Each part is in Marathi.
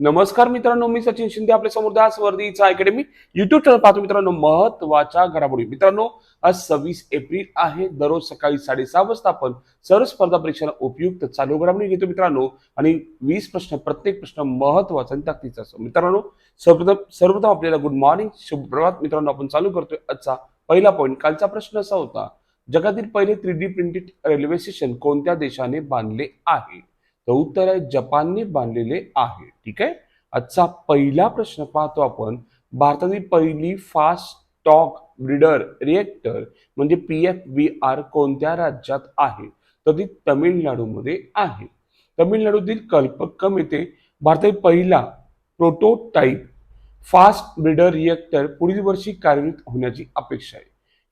नमस्कार मित्रांनो मी सचिन शिंदे आपल्यासमोर दास वर्दीचा अकॅडमी युट्यूब चॅनल पाहतो मित्रांनो महत्त्वाच्या घडामोडी. मित्रांनो आज सव्वीस एप्रिल आहे दररोज सकाळी साडेसहा वाजता आपण सर्व स्पर्धा परीक्षेला उपयुक्त चालू घडामोडी घेतो मित्रांनो. आणि वीस प्रश्न प्रत्येक प्रश्न महत्त्वाचा आणि ताकदीचा असतो. मित्रांनो सर्वप्रथम सर्वप्रथम आपल्याला गुड मॉर्निंग शुभप्रभात. मित्रांनो आपण चालू करतोय आजचा पहिला पॉईंट कालचा प्रश्न असा होता जगातील पहिले three D printed railway station कोणत्या देशाने बांधले आहे? तर उत्तर आहे जपानने बांधलेले आहे. ठीक आहे? आजचा पहिला प्रश्न पाहतो आपण. भारतातील पहिली फास्ट टॉक ब्रिडर रिएक्टर म्हणजे पी एफ बी आर कोणत्या राज्यात आहे? तर ती तमिळनाडूमध्ये आहे. तमिळनाडूतील कल्पक्कम येथे भारतातील पहिला प्रोटोटाईप फास्ट ब्रिडर रिएक्टर पुढील वर्षी कार्यान्वित होण्याची अपेक्षा आहे.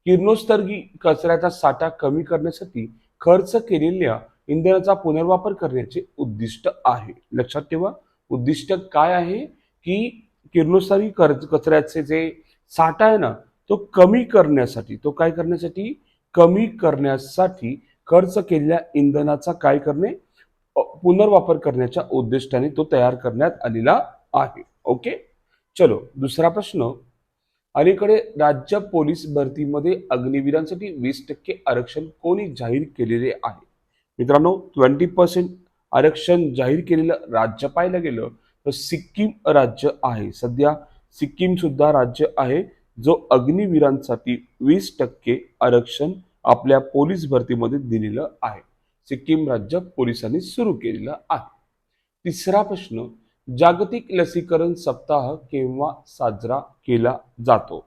किरणोत्सर्गी कचऱ्याचा साठा कमी करण्यासाठी खर्च केलेल्या इंधनाचा पुनर्वापर करण्याचे उद्दिष्ट आहे. लक्षात ठेवा उद्दिष्ट काय आहे की किरणोत्सारी कचऱ्याचे जे साठा आहे ना तो कमी करण्यासाठी तो काय करण्यासाठी? कमी करण्यासाठी खर्च केलेल्या इंधनाचा काय करणे? पुनर्वापर करण्याच्या उद्दिष्टाने तो तयार करण्यात आलेला आहे. ओके? चलो दुसरा प्रश्न. अलीकडे राज्य पोलीस भरतीमध्ये अग्निवीरांसाठी वीस टक्के आरक्षण कोणी जाहीर केलेले आहे? मित्रांनो ट्वेंटी पर्सेंट आरक्षण जाहीर केलेलं राज्य पाहायला गेलं तर सिक्कीम राज्य आहे. सध्या सिक्कीम सुद्धा राज्य आहे जो अग्निवीरांसाठी वीस टक्के आरक्षण आपल्या पोलीस भरतीमध्ये दिलेलं आहे. सिक्कीम राज्य पोलिसांनी सुरू केलेलं आहे. तिसरा प्रश्न जागतिक लसीकरण सप्ताह केव्हा साजरा केला जातो?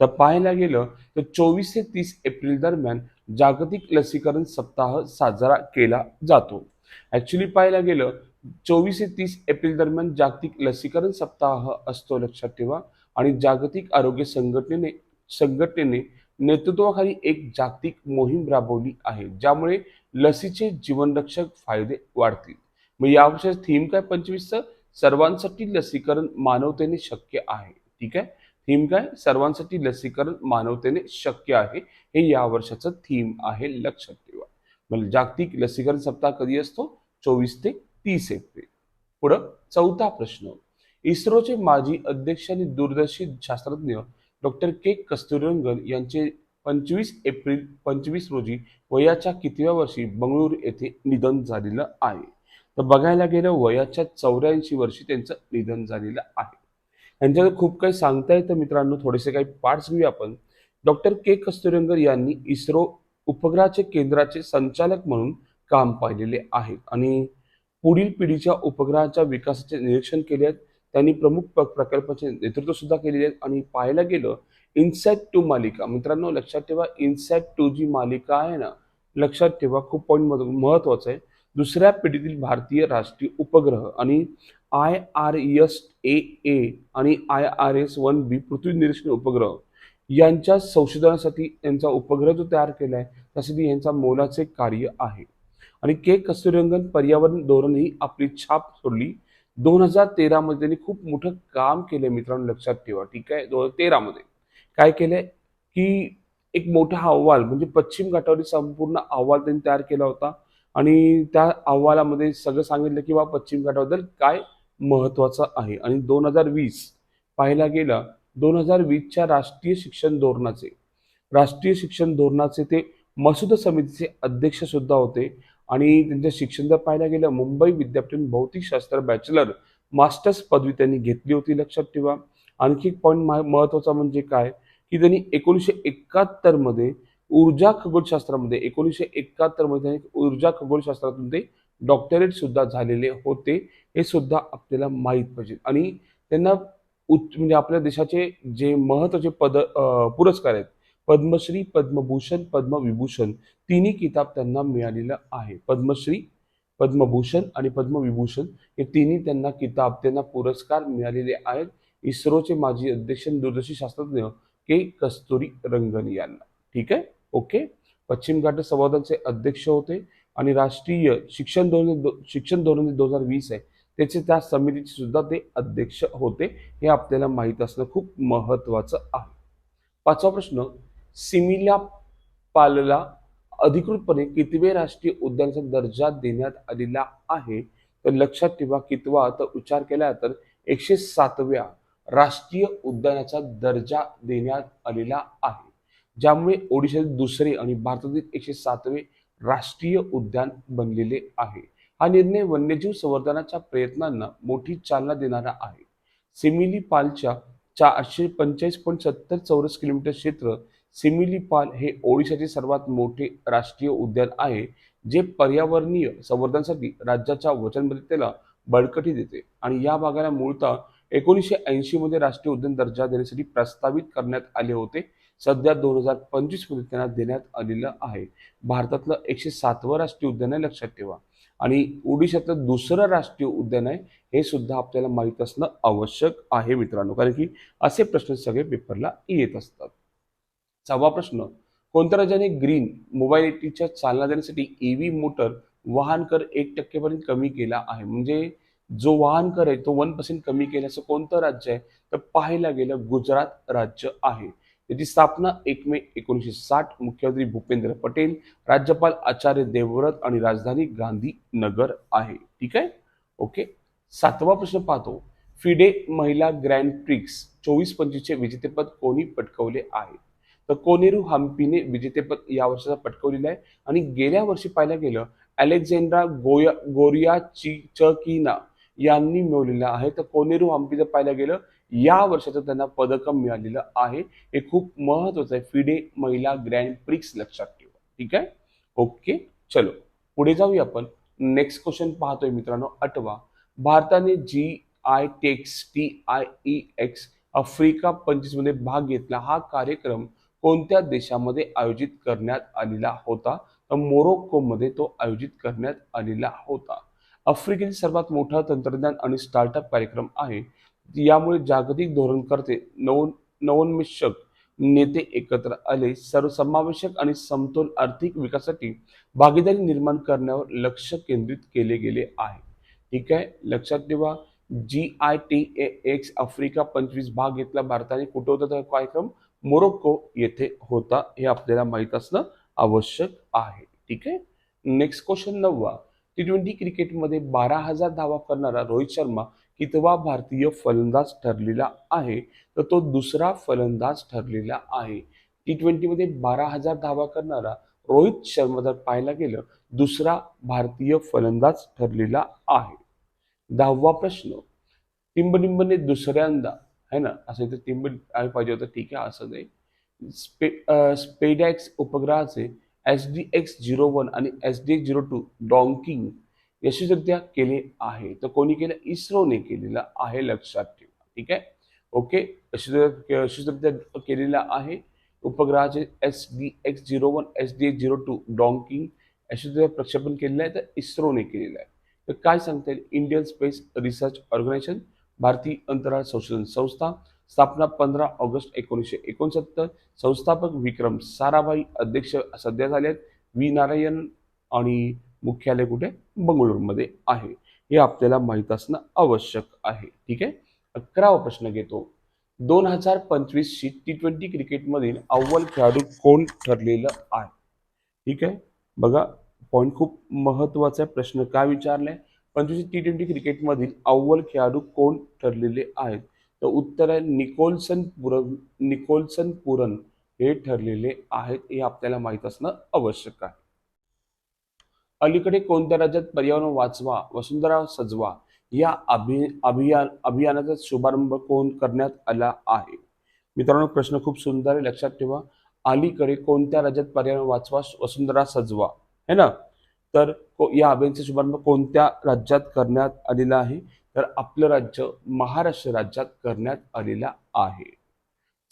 तर पाहायला गेलं तर चोवीस ते तीस एप्रिल दरम्यान जागतिक लसीकरण सप्ताह साजरा केला जातो. ॲक्च्युली पाहायला गेलं चोवीस ते तीस एप्रिल दरम्यान जागतिक लसीकरण सप्ताह असतो लक्षात ठेवा. आणि जागतिक आरोग्य संघटनेने संघटनेने नेतृत्वाखाली एक जागतिक मोहीम राबवली आहे ज्यामुळे लसीचे जीवनरक्षक फायदे वाढतील. मग या वर्षाचं थीम काय? पंचवीसचं? सर्वांसाठी लसीकरण मानवतेने शक्य आहे. ठीक आहे? थीम काय? सर्वांसाठी लसीकरण मानवतेने शक्य आहे. हे या वर्षाचं थीम आहे लक्षात ठेवा. म्हणजे जागतिक लसीकरण सप्ताह कधी असतो? चोवीस ते तीस एप्रिल. पुढं चौथा प्रश्न. इस्रोचे माजी अध्यक्ष आणि दूरदर्शी शास्त्रज्ञ डॉक्टर के कस्तुरंगन यांचे पंचवीस एप्रिल पंचवीस रोजी वयाच्या कितव्या वर्षी बंगळुरू येथे निधन झालेलं आहे. तर बघायला गेलं वयाच्या चौऱ्याऐंशी वर्षी त्यांचं निधन झालेलं आहे. यांच्याकडे खूप काही सांगता येतं मित्रांनो थोडेसे काही पार्ट्स घेऊया आपण. डॉक्टर के कस्तुरंगर यांनी इस्रो उपग्रहाचे केंद्राचे संचालक म्हणून काम पाहिलेले आहे आणि पुढील पिढीच्या उपग्रहाच्या विकासाचे निरीक्षण केले आहेत. त्यांनी प्रमुख प- प्रकल्पाचे नेतृत्व सुद्धा केलेले आहेत आणि पाहायला गेलं इन्सॅट टू मालिका मित्रांनो लक्षात ठेवा इन्सॅट टू जी मालिका आहे ना लक्षात ठेवा खूप पॉईंट महत्वाचं आहे. दुसऱ्या पिढीतील भारतीय राष्ट्रीय उपग्रह आणि I R S A A आणि I R S one B पृथ्वी निरीक्षण उपग्रह यांच्या संशोधनासाठी यांचा उपग्रह जो तयार केला आहे त्यासाठी यांचा मोलाचे कार्य आहे. आणि के कस्तुरंगन पर्यावरण धोरणही आपली छाप सोडली. दोन हजार तेरामध्ये त्यांनी खूप मोठं काम केलंय मित्रांनो लक्षात ठेवा. ठीक आहे? दोन हजार तेरामध्ये काय केलंय? की एक मोठा अहवाल म्हणजे पश्चिम घाटावरील संपूर्ण अहवाल त्यांनी तयार केला होता. आणि त्या अहवालामध्ये सगळं सांगितलं की बा पश्चिम घाटाबद्दल काय महत्वाचं आहे? आणि दोन हजार वीस पाहायला गेला दोन हजार वीसच्या राष्ट्रीय शिक्षण धोरणाचे राष्ट्रीय शिक्षण धोरणाचे ते मसुद समितीचे अध्यक्ष सुद्धा होते. आणि त्यांच्या शिक्षण जर पाहायला गेलं मुंबई विद्यापीठ भौतिकशास्त्र बॅचलर मास्टर्स पदवी त्यांनी घेतली होती लक्षात ठेवा. आणखी एक पॉईंट महत्त्वाचा म्हणजे काय? की त्यांनी एकोणीसशे एकाहत्तरमध्ये ऊर्जा खगोलशास्त्रामध्ये एकोणीसशे एकाहत्तरमध्ये त्यांनी ऊर्जा खगोलशास्त्रातून ते डॉक्टरेट सुद्धा झालेले होते. हे सुद्धा आपल्याला माहीत पाहिजे. आणि त्यांना उच्च म्हणजे आपल्या देशाचे जे महत्त्वाचे पद पुरस्कार आहेत पद्मश्री पद्मभूषण पद्मविभूषण तिन्ही किताब त्यांना मिळालेलं आहे. पद्मश्री पद्मभूषण आणि पद्मविभूषण हे तिन्ही त्यांना किताब त्यांना पुरस्कार मिळालेले आहेत. इस्रोचे माजी अध्यक्ष दूरदर्शी शास्त्रज्ञ के. कस्तुरी रंगन यांना. ठीक आहे? ओके? पश्चिम घाट संवादाचे अध्यक्ष होते आणि राष्ट्रीय शिक्षण धोरण शिक्षण धोरण दोन हजार वीस आहे. त्याचे त्या समितीचे सुद्धा ते अध्यक्ष होते हे आपल्याला माहीत असणं खूप महत्वाचं आहे. पाचवा प्रश्न सिमिला पालला अधिकृतपणे कितवे राष्ट्रीय उद्यानाचा दर्जा देण्यात आलेला आहे? तर लक्षात ठेवा कितवा तर उच्चार केला तर एकशे सातव्या राष्ट्रीय उद्यानाचा दर्जा देण्यात आलेला आहे. ज्यामुळे ओडिशातील दुसरे आणि भारतातील एकशे सातवे राष्ट्रीय उद्यान बनलेले आहे. हा निर्णय वन्यजीव संवर्धनाच्या प्रयत्नांना मोठी चालना देणारा आहे. सिमिलीपालच्या चारशे पंचेचाळीस पॉईंट सत्तर चौरस किलोमीटर क्षेत्र सिमिलीपाल हे ओडिशाचे सर्वात मोठे राष्ट्रीय उद्यान आहे जे पर्यावरणीय संवर्धनासाठी राज्याच्या वचनबद्धतेला बळकटी देते आणि या भागाला मूळतः एकोणीसशे ऐंशी मध्ये राष्ट्रीय उद्यान दर्जा देण्यासाठी प्रस्तावित करण्यात आले होते. सध्या दोन हजार पंचवीसमध्ये त्यांना देण्यात आलेलं आहे. भारतातलं एकशे सातवं राष्ट्रीय उद्यान आहे लक्षात ठेवा. आणि ओडिशातलं दुसरं राष्ट्रीय उद्यान आहे हे सुद्धा आपल्याला माहीत असणं आवश्यक आहे मित्रांनो. कारण की असे प्रश्न सगळे पेपरला येत असतात. सहावा प्रश्न कोणत्या राज्याने ग्रीन मोबाईलिटीच्या चालना देण्यासाठी ईव्ही मोटर वाहन कर एक टक्केपर्यंत कमी केला आहे? म्हणजे जो वाहन कर आहे तो वन पर्सेंट कमी केल्याचं कोणतं राज्य आहे? तर पाहायला गेलं गुजरात राज्य आहे. त्याची स्थापना एक मे एकोणीसशे साठ मुख्यमंत्री भूपेंद्र पटेल राज्यपाल आचार्य देवव्रत आणि राजधानी गांधीनगर आहे. ठीक आहे? ओके. सातवा प्रश्न पाहतो. फिडे महिला ग्रँड प्रिक्स चोवीस पंचवीसचे विजेतेपद कोणी पटकवले आहे? तर कोनेरू हम्पीने विजेतेपद या वर्षाचा पटकवलेलं आहे. आणि गेल्या वर्षी पाहायला गेलं अलेक्झांड्रा गोया गोरिया ची चकीना यांनी मिळवलेलं आहे. तर कोनेरू हम्पी जर पाहायला गेलं या वर्षाचं त्यांना पदक मिळालेलं आहे. हे खूप महत्वाचं आहे. फिडे महिला ग्रँड प्रिक्स लक्षात ठेवा. ठीक आहे? ओके. चलो. पुढे जाऊया आपण. नेक्स्ट क्वेश्चन पाहतोय मित्रांनो. आठवा. भारताने जी I text T I E X Africa पंचवीसमध्ये भाग घेतला. हा कार्यक्रम कोणत्या देशामध्ये आयोजित करण्यात आलेला होता? तर मोरोक्कोमध्ये तो आयोजित करण्यात आलेला होता. आफ्रिकेतील सर्वात मोठा तंत्रज्ञान आणि स्टार्टअप कार्यक्रम आहे. यामुळे जागतिक धोरणकर्ते नव नवोन्मेषक नेते एकत्र आले. सर्वसमावेशक आणि समतोल आर्थिक विकासासाठी भागीदारी निर्माण करण्यावर लक्ष केंद्रित केले गेले आहे. ठीक आहे? लक्षात ठेवा. G I T A X Africa पंचवीस भाग घेतला. भारताने कुठे होता तर कार्यक्रम? मोरोक्को येथे होता हे आपल्याला माहीत असणं आवश्यक आहे. ठीक आहे? नेक्स्ट क्वेश्चन नववा. टी ट्वेंटी क्रिकेटमध्ये बारा हजार धावा करणारा रोहित शर्मा कितवा भारतीय फलंदाज ठरलेला आहे तर तो दुसरा फलंदाज ठरलेला आहे. टी ट्वेंटीमध्ये बारा हजार धावा करणारा रोहित शर्मा जर पाहायला गेलं दुसरा भारतीय फलंदाज ठरलेला आहे. दहावा प्रश्न टिंबनिंबने दुसऱ्यांदा है ना? असं इथं टिंब आहे पाहिजे होतं ठीक आहे असं नाही. स्पे स्पेडॅक्स उपग्रहाचे S D X zero one आणि S D X zero two docking यशस्वीरित्या केले आहे. तर कोणी केलं? इस्रोने केलेलं आहे लक्षात ठेवा. ठीक आहे? ओके? यशस्वी यशस्वीरित्या केलेला आहे. उपग्रहाचे S D X zero one S D X zero two docking. यशस्वीरित्या प्रक्षेपण केलेलं आहे तर इस्रोने केलेलं आहे. तर काय सांगता येईल? इंडियन स्पेस रिसर्च ऑर्गनायझेशन भारतीय अंतराळ संशोधन संस्था स्थापना पंधरा ऑगस्ट एकोणीसशे एकोणसत्तर. संस्थापक विक्रम साराभाई अध्यक्ष सध्या झाले आहेत. व्ही नारायण आणि मुख्यालय कुठे? बंगळुरूमध्ये आहे. हे आपल्याला माहीत असणं आवश्यक आहे. ठीक आहे? अकरावा प्रश्न घेतो. दोन हजार पंचवीसची टी ट्वेंटी क्रिकेटमधील अव्वल खेळाडू कोण ठरलेलं आहे? ठीक आहे? बघा पॉईंट खूप महत्त्वाचा प्रश्न काय विचारलाय? पंचवीस टी ट्वेंटी क्रिकेटमधील अव्वल खेळाडू कोण ठरलेले आहेत? तर उत्तर आहे निकोलसन पुरन निकोलसन पुरन हे ठरलेले आहेत. हे आपल्याला माहीत असणं आवश्यक आहे. अलीकडे कोणत्या राज्यात पर्यावरण वाचवा वसुंधरा सजवा या अभि अभियान अभियानाचा शुभारंभ कोण करण्यात आला आहे? मित्रांनो प्रश्न खूप सुंदर आहे. लक्षात ठेवा. अलीकडे कोणत्या राज्यात पर्यावरण वाचवा वसुंधरा सजवा? है ना? तर या अभियानाचा शुभारंभ कोणत्या राज्यात करण्यात आलेला आहे? तर आपलं राज्य महाराष्ट्र राज्यात करण्यात आलेला आहे.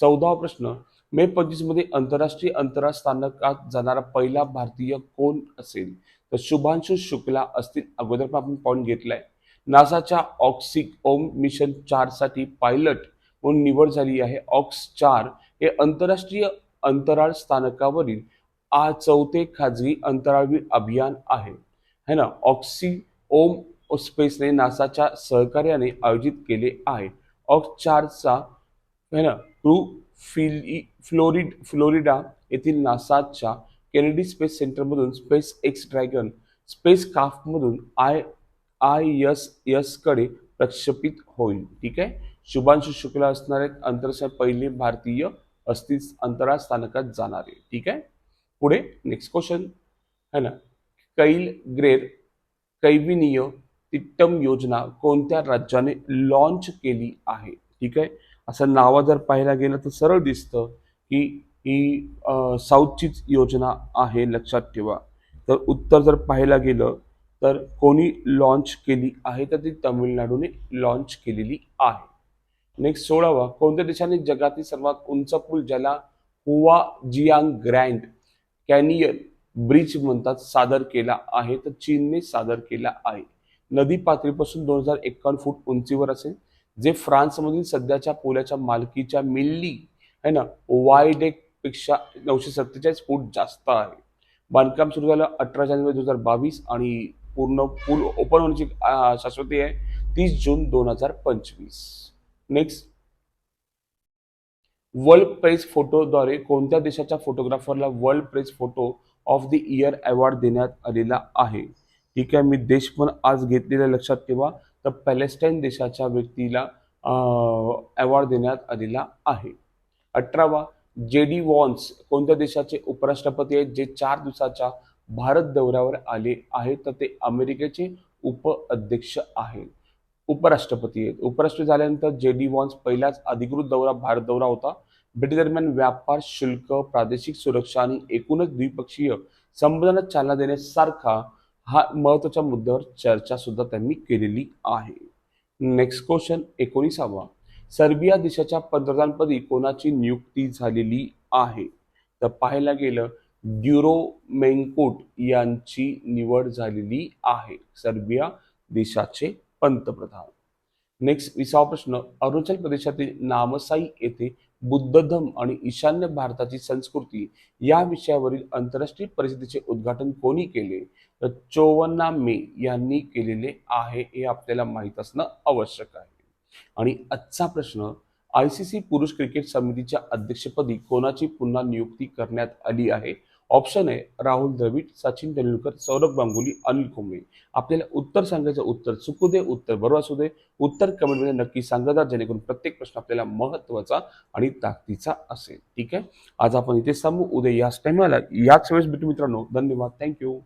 चौदावा प्रश्न. मे पंचवीसमध्ये आंतरराष्ट्रीय अंतराळ स्थानकात जाणारा पहिला भारतीय कोण असेल? तर शुभांशु शुक्ला असतील अगोदर आपण पॉईंट घेतलाय. नासाच्या ऑक्सिक ओम मिशन चारसाठी पायलट म्हणून निवड झाली आहे. ऑक्स चार हे आंतरराष्ट्रीय अंतराळ स्थानकावरील आ चौथे खाजगी अंतराळवीर अभियान आहे. है ना? ऑक्सी ओम स्पेसने नासाच्या सहकार्याने आयोजित केले आहे. ऑक्स चारचा है ना? क्रू फिली फ्लोरिड फ्लोरिडा येथील नासाच्या केनेडी स्पेस सेंटरमधून स्पेस एक्स ड्रॅगन स्पेस काफ्टमधून आय आय एस यसकडे प्रक्षेपित होईल. ठीक आहे? शुभांशु शुक्ला असणार आहेत. पहिले भारतीय असतील अंतराळ स्थानकात जाणारे. ठीक आहे? पुढे नेक्स्ट क्वेश्चन है ना? कैल ग्रेर कैविनीय तिट्टम योजना कोणत्या राज्याने लॉन्च केली आहे? ठीक आहे? असं नावा जर पाहायला गेलं तर सरळ दिसतं की ही साऊथचीच योजना आहे लक्षात ठेवा. तर उत्तर जर पाहायला गेलं तर कोणी लॉन्च केली आहे तर ती तमिळनाडूने लॉन्च केलेली आहे. नेक्स्ट सोळावा कोणत्या देशाने जगातील सर्वात उंच पूल ज्याला हुआ जियांग ग्रँड कॅनियन ब्रिज म्हणतात सादर केला आहे तर चीनने सादर केला आहे. नदी पातळीपासून दोन हजार एक्कावन्न फूट उंचीवर असेल जे फ्रान्समधील सध्याच्या पुलाच्या मालकीच्या मिल्ली है ना वायडेक पेक्षा नऊशे सत्तेचाळीस फूट जास्त आहे. बांधकाम सुरू झालं अठरा जानेवारी दोन हजार बावीस आणि पूर्ण पूल ओपन होण्याची शाश्वती आहे. तीस जून दोन हजार पंचवीस. नेक्स्ट वर्ल्ड प्रेस फोटोद्वारे कोणत्या देशाच्या फोटोग्राफरला world press photo of the year award देण्यात आलेला आहे? ठीक आहे मी देश पण आज घेतलेला लक्षात ठेवा. तर पॅलेस्टाईन देशाच्या व्यक्तीला अवॉर्ड देण्यात आलेला आहे. अठरावा जे डी वॉन्स कोणत्या देशाचे उपराष्ट्रपती आहेत जे चार दिवसाच्या भारत दौऱ्यावर आले आहेत तर ते अमेरिकेचे उप अध्यक्ष आहेत. उपराष्ट्रपती आहेत. उपराष्ट्रपती झाल्यानंतर जे डी वॉन्स पहिलाच अधिकृत दौरा भारत दौरा होता. भेटी व्यापार शुल्क प्रादेशिक सुरक्षा आणि एकूणच द्विपक्षीय संबंधांना चालना देण्यासारखा हा महत्त्वाच्या मुद्द्यावर चर्चा सुद्धा त्यांनी केलेली आहे. Next question एकोणीसावा. सर्बिया देशाच्या पंतप्रधानपदी कोणाची नियुक्ती झालेली आहे? तर पाहायला गेलं ड्युरो मेंकोट यांची निवड झालेली आहे सर्बिया देशाचे पंतप्रधान. नेक्स्ट विसावा प्रश्न अरुणाचल प्रदेशातील नामसाई येथे बुद्धधम आणि ईशान्य भारताची संस्कृती या विषयावरील आंतरराष्ट्रीय परिषदेचे उद्घाटन कोणी केले? तर चोवन्ना मे यांनी केलेले आहे हे आपल्याला माहीत असणं आवश्यक आहे. आणि आजचा प्रश्न आय सी सी पुरुष क्रिकेट समितीच्या अध्यक्षपदी कोणाची पुन्हा नियुक्ती करण्यात आली आहे? ऑप्शन आहे राहुल द्रविड सचिन तेंडुलकर सौरभ गांगुली अनिल कुंबळे आपल्याला उत्तर सांगायचं उत्तर चुकू दे उत्तर बरोबर असू दे. उत्तर कमेंटमध्ये नक्की सांगत जेणेकरून प्रत्येक प्रश्न आपल्याला महत्त्वाचा आणि ताकदीचा असेल. ठीक आहे? आज आपण इथे सांगू उद्या याच टाइमला याच वेळेस भेटू मित्रांनो. धन्यवाद. थँक्यू